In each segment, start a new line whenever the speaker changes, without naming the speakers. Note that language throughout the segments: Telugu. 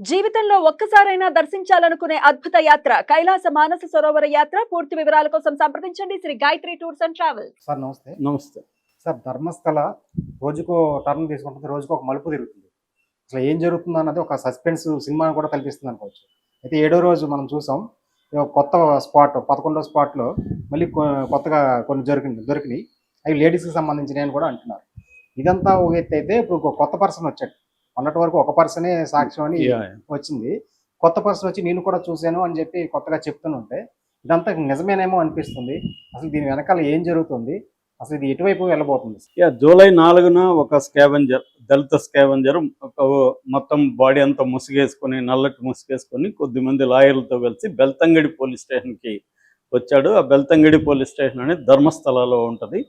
జీవితంలో ఒక్కసారైనా దర్శించాలనుకునే అద్భుత యాత్ర కైలాస మానస సరోవర యాత్ర. పూర్తి వివరాల కోసం సంప్రదించండి. Shri Gayatri tours and travels.
Sir నమస్తే.
నమస్తే.
సార్ ధర్మస్థల రోజుకో టర్న్ తీసుకుంటుంది. రోజుకో ఒక మలుపు తిరుగుతుంది. అసలు ఏం జరుగుతుందో అన్నది ఒక సస్పెన్స్ సినిమాని కూడా కల్పిస్తుంది అనుకోవచ్చు. అయితే ఏడో రోజు మనం చూసాం. కొత్త స్పాట్ పదకొండో స్పాట్లో మళ్ళీ కొ- కొత్తగా కొన్ని దొరికింది దొరికినాయి. అవి లేడీస్కి సంబంధించినవి అని కూడా అంటున్నారు. ఇదంతా ఒక ఎత్తు అయితే ఇప్పుడు కొత్త పర్సన్ వచ్చాడు. మొన్నటి వరకు ఒక పర్సనే సాక్ష్యం అని వచ్చింది. కొత్త పర్సన్ వచ్చి నేను కూడా చూశాను అని చెప్పి కొత్తగా చెప్తుంటే ఇదంతా నిజమేనేమో అనిపిస్తుంది. అసలు దీని వెనకాల ఏం జరుగుతుంది? అసలు ఇది ఎటువైపు వెళ్ళబోతుంది?
యా జూలై నాలుగున ఒక స్కావెంజర్ దళిత స్కావెంజర్ ఒక మొత్తం బాడీ అంతా ముసుగేసుకొని నల్లటి ముసుగేసుకొని కొద్దిమంది లాయర్లతో కలిసి బెల్తంగడి పోలీస్ స్టేషన్కి వచ్చాడు. ఆ బెల్తంగడి పోలీస్ స్టేషన్ అనేది ధర్మస్థలలో ఉంటుంది.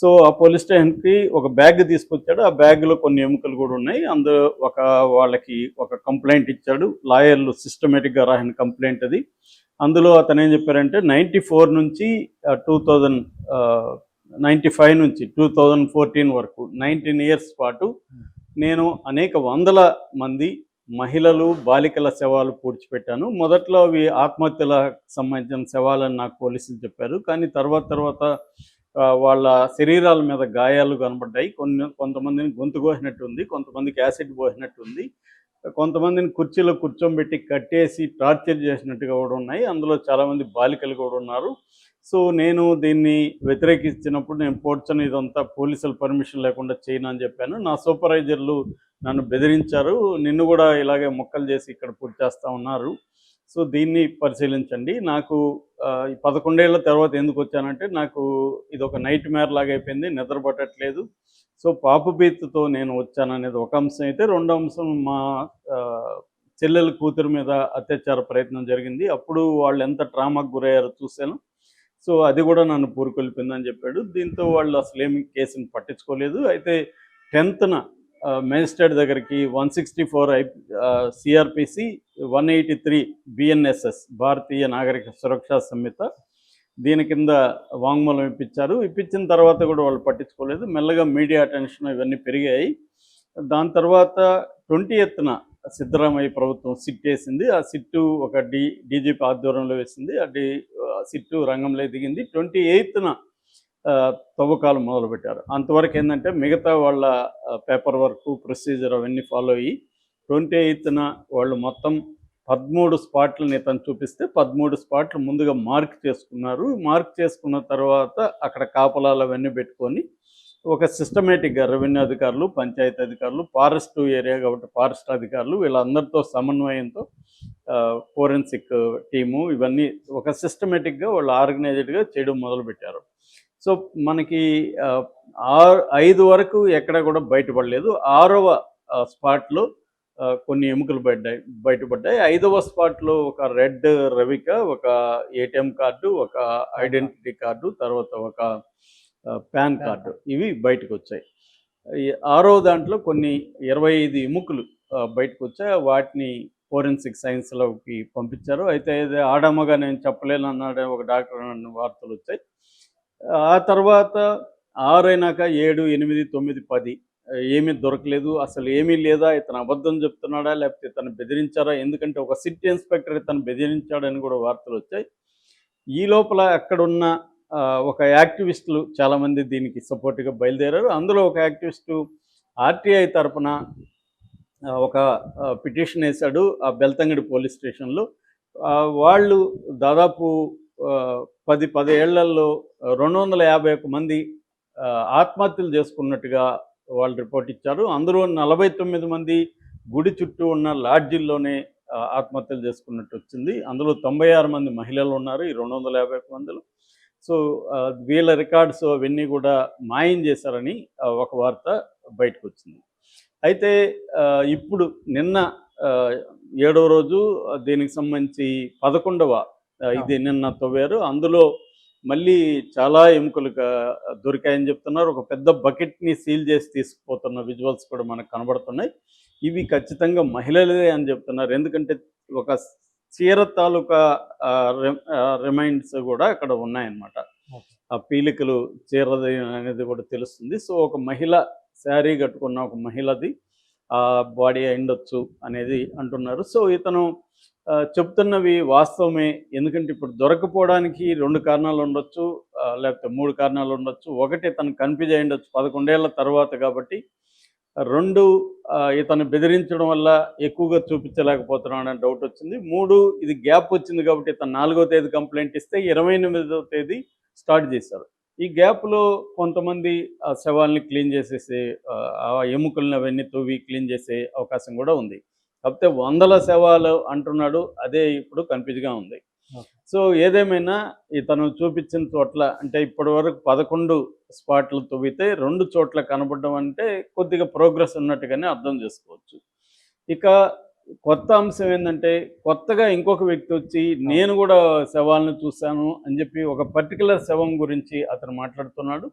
సో ఆ పోలీస్ స్టేషన్కి ఒక బ్యాగ్ తీసుకొచ్చాడు. ఆ బ్యాగ్లో కొన్ని ఎముకలు కూడా ఉన్నాయి. అందులో ఒక వాళ్ళకి ఒక కంప్లైంట్ ఇచ్చాడు. లాయర్లు సిస్టమేటిక్గా రాసిన కంప్లైంట్ అది. అందులో అతను ఏం చెప్పారంటే నైంటీ ఫోర్ నుంచి టూ థౌజండ్ నైంటీ ఫైవ్ నుంచి టూ థౌజండ్ ఫోర్టీన్ వరకు నైన్టీన్ ఇయర్స్ పాటు నేను అనేక వందల మంది మహిళలు బాలికల శవాలు పూడ్చిపెట్టాను. మొదట్లో అవి ఆత్మహత్యలకు సంబంధించిన శవాలని నాకు పోలీసులు చెప్పారు. కానీ తర్వాత తర్వాత వాళ్ళ శరీరాల మీద గాయాలు కనబడ్డాయి. కొన్ని కొంతమందిని గొంతు కోసినట్టు ఉంది కొంతమందికి యాసిడ్ పోసినట్టు ఉంది కొంతమందిని కుర్చీలో కూర్చోబెట్టి కట్టేసి టార్చర్ చేసినట్టుగా కూడా ఉన్నాయి. అందులో చాలామంది బాలికలు కూడా ఉన్నారు. సో నేను దీన్ని వ్యతిరేకించినప్పుడు నేను పోడ్చను ఇదంతా పోలీసుల పర్మిషన్ లేకుండా చేయను అని చెప్పాను. నా సూపర్వైజర్లు నన్ను బెదిరించారు. నిన్ను కూడా ఇలాగే మొక్కలు చేసి ఇక్కడ పూర్తి చేస్తూ ఉన్నారు. సో దీన్ని పరిశీలించండి. నాకు ఈ పదకొండేళ్ళ తర్వాత ఎందుకు వచ్చానంటే నాకు ఇది ఒక నైట్ మేర్ లాగా అయిపోయింది నిద్ర పట్టట్లేదు సో పాపు బీత్తో నేను వచ్చాననేది ఒక అంశం. అయితే రెండో అంశం మా చెల్లెల కూతురు మీద అత్యాచార ప్రయత్నం జరిగింది. అప్పుడు వాళ్ళు ఎంత ట్రామాకు గురయ్యారో చూశాను. సో అది కూడా నన్ను పూరుకొల్పిందని చెప్పాడు. దీంతో వాళ్ళు అసలు ఏమి కేసుని పట్టించుకోలేదు. అయితే టెన్త్న మేజిస్ట్రేట్ దగ్గరికి one sixty four I CrPC one eighty three BNSS Bharatiya Nagarik Suraksha Sanhita. దీని కింద వాంగ్మూలం ఇప్పించారు. ఇప్పించిన తర్వాత కూడా వాళ్ళు పట్టించుకోలేదు. మెల్లగా మీడియా అటెన్షన్ ఇవన్నీ పెరిగాయి. దాని తర్వాత ట్వంటీ ఎత్తున సిద్ధరామయ్య ప్రభుత్వం సిట్ వేసింది. ఆ సిట్టు ఒక డి డీజీపీ ఆధ్వర్యంలో వేసింది. ఆ డి సిట్టు రంగంలో దిగింది. ట్వంటీ ఎయిత్న తవ్వకాలు మొదలుపెట్టారు. అంతవరకు ఏంటంటే మిగతా వాళ్ళ పేపర్ వర్క్ ప్రొసీజర్ అవన్నీ ఫాలో అయ్యి ట్వంటీ ఎయిత్న వాళ్ళు మొత్తం పదమూడు స్పాట్లని ఇతను చూపిస్తే పదమూడు స్పాట్లు ముందుగా మార్క్ చేసుకున్నారు. మార్క్ చేసుకున్న తర్వాత అక్కడ కాపలాలు అవన్నీ పెట్టుకొని ఒక సిస్టమేటిక్గా రెవెన్యూ అధికారులు పంచాయతీ అధికారులు ఫారెస్ట్ ఏరియా కాబట్టి ఫారెస్ట్ అధికారులు వీళ్ళందరితో సమన్వయంతో ఫోరెన్సిక్ టీము ఇవన్నీ ఒక సిస్టమేటిక్గా వాళ్ళు ఆర్గనైజ్డ్గా చేయడం మొదలుపెట్టారు. సో మనకి ఐదు వరకు ఎక్కడ కూడా బయటపడలేదు. ఆరవ స్పాట్లో కొన్ని ఎముకలు పడ్డాయి బయటపడ్డాయి. ఐదవ స్పాట్లో ఒక రెడ్ రవిక ఒక ఏటీఎం కార్డు ఒక ఐడెంటిటీ కార్డు తర్వాత ఒక పాన్ కార్డు ఇవి బయటకు వచ్చాయి ఆరో దాంట్లో కొన్ని ఇరవై ఐదు ఎముకలు బయటకు వచ్చాయి వాటిని ఫోరెన్సిక్ సైన్స్లోకి పంపించారు. అయితే ఇది ఆడమ్మగా నేను చెప్పలేను అన్నాడే ఒక డాక్టర్ వార్తలు వచ్చాయి ఆ తర్వాత ఆరైనాక ఏడు ఎనిమిది తొమ్మిది పది. ఏమీ దొరకలేదు. అసలు ఏమీ లేదా? ఇతను అబద్ధం చెప్తున్నాడా? లేకపోతే ఇతను బెదిరించారా? ఎందుకంటే ఒక సిటీ ఇన్స్పెక్టర్ ఇతను బెదిరించాడని కూడా వార్తలు వచ్చాయి. ఈ లోపల అక్కడున్న ఒక యాక్టివిస్టులు చాలామంది దీనికి సపోర్ట్గా బయలుదేరారు. అందులో ఒక యాక్టివిస్టు ఆర్టీఐ తరపున ఒక పిటిషన్ వేశాడు ఆ బెల్తంగడి పోలీస్ స్టేషన్లో. వాళ్ళు దాదాపు పది పదేళ్ళలో రెండు వందల యాభై ఒక్క మంది ఆత్మహత్యలు చేసుకున్నట్టుగా వాళ్ళు రిపోర్ట్ ఇచ్చారు. అందులో నలభై తొమ్మిది మంది గుడి చుట్టూ ఉన్న లాడ్జిల్లోనే ఆత్మహత్యలు చేసుకున్నట్టు వచ్చింది. అందులో తొంభై ఆరు మంది మహిళలు ఉన్నారు ఈ రెండు వందల యాభై ఒక్క మందిలో. సో వీళ్ళ రికార్డ్స్ అవన్నీ కూడా మాయం చేశారని ఒక వార్త బయటకు వచ్చింది అయితే ఇప్పుడు నిన్న ఏడవ రోజు దీనికి సంబంధించి పదకొండవ ఇది నిన్న తవ్వారు. అందులో మళ్ళీ చాలా ఎముకలు దొరికాయని చెప్తున్నారు. ఒక పెద్ద బకెట్ని సీల్ చేసి తీసుకుపోతున్న విజువల్స్ కూడా మనకు కనబడుతున్నాయి. ఇవి ఖచ్చితంగా మహిళలే అని చెప్తున్నారు. ఎందుకంటే ఒక చీర తాలూకా రిమైండ్స్ కూడా అక్కడ ఉన్నాయన్నమాట. ఆ పీలికలు చీరది అనేది కూడా తెలుస్తుంది. సో ఒక మహిళ శారీ కట్టుకున్న ఒక మహిళది ఆ బాడీ అయిండొచ్చు అనేది అంటున్నారు. సో ఇతను చెప్తున్నవి వాస్తవమే. ఎందుకంటే ఇప్పుడు దొరకపోవడానికి రెండు కారణాలు ఉండొచ్చు లేకపోతే మూడు కారణాలు ఉండొచ్చు. ఒకటి తను కన్ఫ్యూజ్ అయి ఉండొచ్చు పదకొండేళ్ళ తర్వాత కాబట్టి. రెండు ఇతను బెదిరించడం వల్ల ఎక్కువగా చూపించలేకపోతున్నాడు అనే డౌట్ వచ్చింది. మూడు ఇది గ్యాప్ వచ్చింది కాబట్టి ఇతను నాలుగో తేదీ కంప్లైంట్ ఇస్తే ఇరవై ఎనిమిదో తేదీ స్టార్ట్ చేశారు. ఈ గ్యాప్లో కొంతమంది ఆ శవాల్ని క్లీన్ చేసేసి ఆ ఎముకలను అవన్నీ తవ్వి క్లీన్ చేసే అవకాశం కూడా ఉంది. కాకపోతే వందల శవాలు అంటున్నాడు అదే ఇప్పుడు కన్ఫ్యూజ్గా ఉంది. సో ఏదేమైనా ఇతను చూపించిన చోట్ల అంటే ఇప్పటి వరకు పదకొండు స్పాట్లు తవ్వితే రెండు చోట్ల కనపడడం అంటే కొద్దిగా ప్రోగ్రెస్ ఉన్నట్టుగానే అర్థం చేసుకోవచ్చు. ఇక కొత్త అంశం ఏంటంటే కొత్తగా ఇంకొక వ్యక్తి వచ్చి నేను కూడా శవాలను చూశాను అని చెప్పి ఒక పర్టికులర్ శవం గురించి అతను మాట్లాడుతున్నాడు.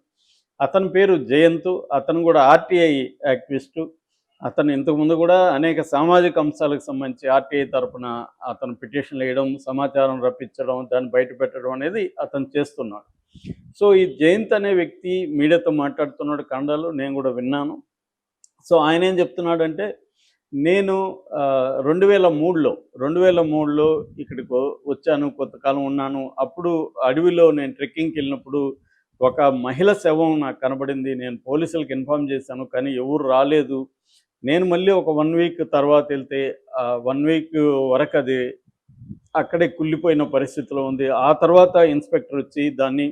అతని పేరు జయంత్ అతను కూడా ఆర్టీఐ యాక్టివిస్టు. అతను ఇంతకుముందు కూడా అనేక సామాజిక అంశాలకు సంబంధించి ఆర్టీఐ తరఫున అతను పిటిషన్లు వేయడం సమాచారం రప్పించడం దాన్ని బయట పెట్టడం అనేది అతను చేస్తున్నాడు. సో ఈ జయంత్ అనే వ్యక్తి మీడియాతో మాట్లాడుతున్నాడు కండలు నేను కూడా విన్నాను. సో ఆయన ఏం చెప్తున్నాడంటే నేను రెండు వేల మూడులో రెండు వేల మూడులో ఇక్కడికి వచ్చాను కొంతకాలం ఉన్నాను. అప్పుడు అడవిలో నేను ట్రెక్కింగ్కి వెళ్ళినప్పుడు ఒక మహిళ శవం నాకు కనబడింది. నేను పోలీసులకు ఇన్ఫామ్ చేశాను కానీ ఎవరు రాలేదు. నేను మళ్ళీ ఒక వన్ వీక్ తర్వాత వెళ్తే వన్ వీక్ వరకు అది అక్కడే కుళ్ళిపోయిన పరిస్థితిలో ఉంది. ఆ తర్వాత ఇన్స్పెక్టర్ వచ్చి దాన్ని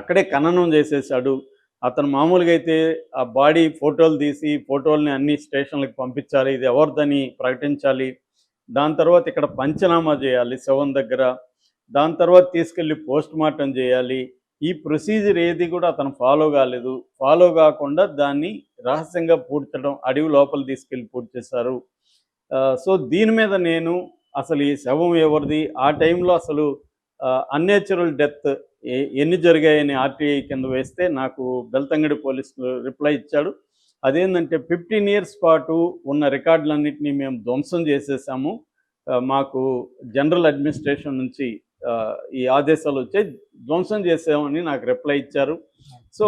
అక్కడే ఖననం చేసేసాడు. అతను మామూలుగా అయితే ఆ బాడీ ఫోటోలు తీసి ఫోటోల్ని అన్ని స్టేషన్లకు పంపించాలి ఇది ఎవరిదని ప్రకటించాలి. దాని తర్వాత ఇక్కడ పంచనామా చేయాలి శవం దగ్గర. దాని తర్వాత తీసుకెళ్ళి పోస్ట్ మార్టం చేయాలి. ఈ ప్రొసీజర్ ఏది కూడా అతను ఫాలో కాలేదు. ఫాలో కాకుండా దాన్ని రహస్యంగా పూడ్చడం అడవి లోపల తీసుకెళ్ళి పూర్తి చేశారు సో దీని మీద నేను అసలు ఈ శవం ఎవరిది? ఆ టైంలో అసలు అన్యాచురల్ డెత్ ఎన్ని జరిగాయని ఆర్టీఐ కింద వేస్తే నాకు బెల్తంగడి పోలీసులు రిప్లై ఇచ్చాడు. అదేంటంటే ఫిఫ్టీన్ ఇయర్స్ పాటు ఉన్న రికార్డులన్నింటినీ మేము ధ్వంసం చేసేసాము. మాకు జనరల్ అడ్మినిస్ట్రేషన్ నుంచి ఈ ఆదేశాలు వచ్చాయి ధ్వంసం చేసామని నాకు రిప్లై ఇచ్చారు. సో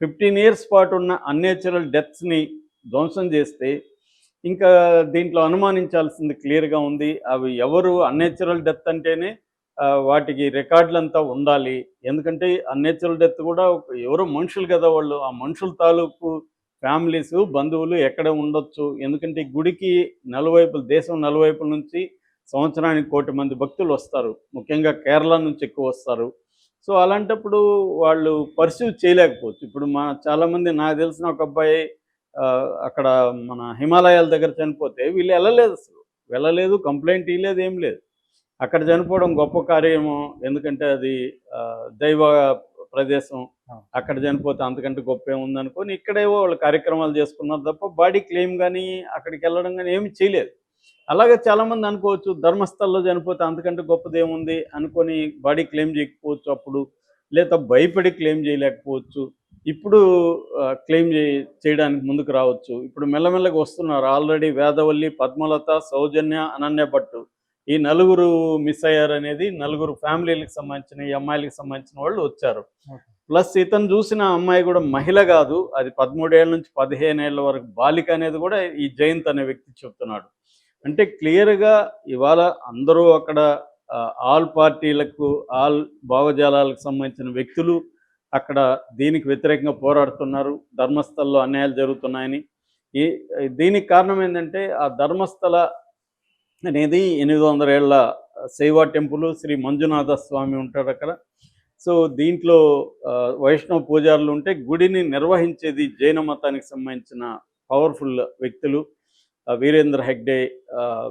ఫిఫ్టీన్ ఇయర్స్ పాటు ఉన్న అన్నేచురల్ డెత్స్ని ధ్వంసం చేస్తే ఇంకా దీంట్లో అనుమానించాల్సింది క్లియర్గా ఉంది. అవి ఎవరు? అన్నేచురల్ డెత్ అంటేనే వాటికి రికార్డులంతా ఉండాలి. ఎందుకంటే అన్నేచురల్ డెత్ కూడా ఎవరో మనుషులు కదా వాళ్ళు. ఆ మనుషుల తాలూకు ఫ్యామిలీస్ బంధువులు ఎక్కడ ఉండొచ్చు? ఎందుకంటే గుడికి నలువైపుల దేశం నలువైపుల నుంచి సంవత్సరానికి కోటి మంది భక్తులు వస్తారు. ముఖ్యంగా కేరళ నుంచి ఎక్కువ వస్తారు. సో అలాంటప్పుడు వాళ్ళు పర్సీవ్ చేయలేకపోవచ్చు. ఇప్పుడు మా చాలామంది నాకు తెలిసిన ఒక అబ్బాయి అక్కడ మన హిమాలయాల దగ్గర చనిపోతే వీళ్ళు వెళ్ళలేదు అసలు. వెళ్ళలేదు కంప్లైంట్ ఇవ్వలేదు ఏం లేదు. అక్కడ చనిపోవడం గొప్ప కార్యము ఎందుకంటే అది దైవ ప్రదేశం. అక్కడ చనిపోతే అంతకంటే గొప్ప ఏముందనుకొని ఇక్కడేవో వాళ్ళు కార్యక్రమాలు చేసుకున్నారు తప్ప బాడీ క్లెయిమ్ కానీ అక్కడికి వెళ్ళడం కానీ ఏమి చేయలేదు. అలాగే చాలామంది అనుకోవచ్చు ధర్మస్థల్లో చనిపోతే అంతకంటే గొప్పది ఏముంది అనుకొని బాడీ క్లెయిమ్ చేయకపోవచ్చు అప్పుడు లేదా భయపడి క్లెయిమ్ చేయలేకపోవచ్చు. ఇప్పుడు క్లెయిమ్ చేయడానికి ముందుకు రావచ్చు. ఇప్పుడు మెల్లమెల్లగా వస్తున్నారు. ఆల్రెడీ వేదవల్లి పద్మలత సౌజన్య అనన్య భట్టు. ఈ నలుగురు మిస్ అయ్యారు అనేది నలుగురు ఫ్యామిలీలకు సంబంధించిన ఈ అమ్మాయిలకు సంబంధించిన వాళ్ళు వచ్చారు. ప్లస్ ఇతను చూసిన అమ్మాయి కూడా మహిళ కాదు. అది పదమూడేళ్ళ నుంచి పదిహేను ఏళ్ళ వరకు బాలిక అనేది కూడా ఈ జయంత్ అనే వ్యక్తి చెప్తున్నాడు. అంటే క్లియర్గా ఇవాళ అందరూ అక్కడ ఆల్ పార్టీలకు ఆల్ భావజాలాలకు సంబంధించిన వ్యక్తులు అక్కడ దీనికి వ్యతిరేకంగా పోరాడుతున్నారు. ధర్మస్థల్లో అన్యాయాలు జరుగుతున్నాయని. ఈ దీనికి కారణం ఏంటంటే ఆ ధర్మస్థల అనేది ఎనిమిది వందల ఏళ్ళ శైవ టెంపుల్ శ్రీ మంజునాథ స్వామి ఉంటాడు అక్కడ. సో దీంట్లో వైష్ణవ పూజారులు ఉంటే గుడిని నిర్వహించేది జైన మతానికి సంబంధించిన పవర్ఫుల్ వ్యక్తులు. వీరేంద్ర హెగ్డే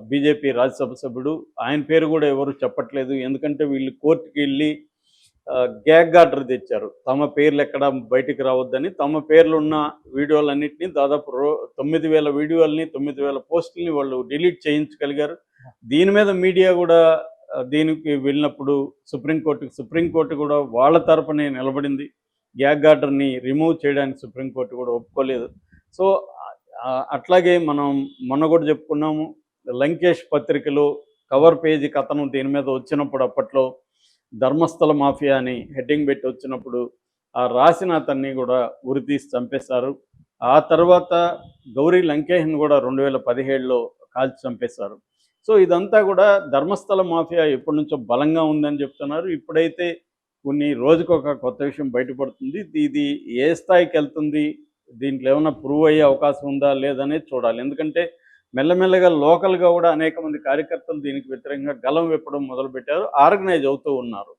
బీజేపీ రాజ్యసభ సభ్యుడు. ఆయన పేరు కూడా ఎవరు చెప్పట్లేదు. ఎందుకంటే వీళ్ళు కోర్టుకి వెళ్ళి గ్యాగ్ ఆర్డర్ తెచ్చారు. తమ పేర్లు ఎక్కడ బయటికి రావద్దని. తమ పేర్లు ఉన్న వీడియోలన్నింటినీ దాదాపు రో తొమ్మిది వేల వీడియోలని తొమ్మిది వేల పోస్టుల్ని వాళ్ళు డిలీట్ చేయించగలిగారు. దీని మీద మీడియా కూడా దీనికి వెళ్ళినప్పుడు సుప్రీంకోర్టుకి సుప్రీంకోర్టు కూడా వాళ్ళ తరపునే నిలబడింది. గ్యాగ్ ఆర్డర్ని రిమూవ్ చేయడానికి సుప్రీంకోర్టు కూడా ఒప్పుకోలేదు. సో అట్లాగే మనం మొన్న కూడా చెప్పుకున్నాము లంకేష్ పత్రికలో కవర్ పేజీ కథనం దీని మీద వచ్చినప్పుడు అప్పట్లో ధర్మస్థల మాఫియా అని హెడ్డింగ్ పెట్టి వచ్చినప్పుడు ఆ రాసిన అతన్ని కూడా ఉరితీసి చంపేశారు. ఆ తర్వాత గౌరీ లంకేష్ని కూడా రెండు వేల పదిహేడులో కాల్చి చంపేశారు. సో ఇదంతా కూడా ధర్మస్థల మాఫియా ఎప్పటి నుంచో బలంగా ఉందని చెప్తున్నారు. ఇప్పుడైతే కొన్ని రోజుకొక కొత్త విషయం బయటపడుతుంది. ఇది ఏ స్థాయికి వెళ్తుంది? దీంట్లో ఏమైనా ప్రూవ్ అయ్యే అవకాశం ఉందా లేదనేది చూడాలి. ఎందుకంటే మెల్లమెల్లగా లోకల్గా కూడా అనేక మంది కార్యకర్తలు దీనికి వ్యతిరేకంగా గలం విప్పడం మొదలుపెట్టారు ఆర్గనైజ్ అవుతూ ఉన్నారు.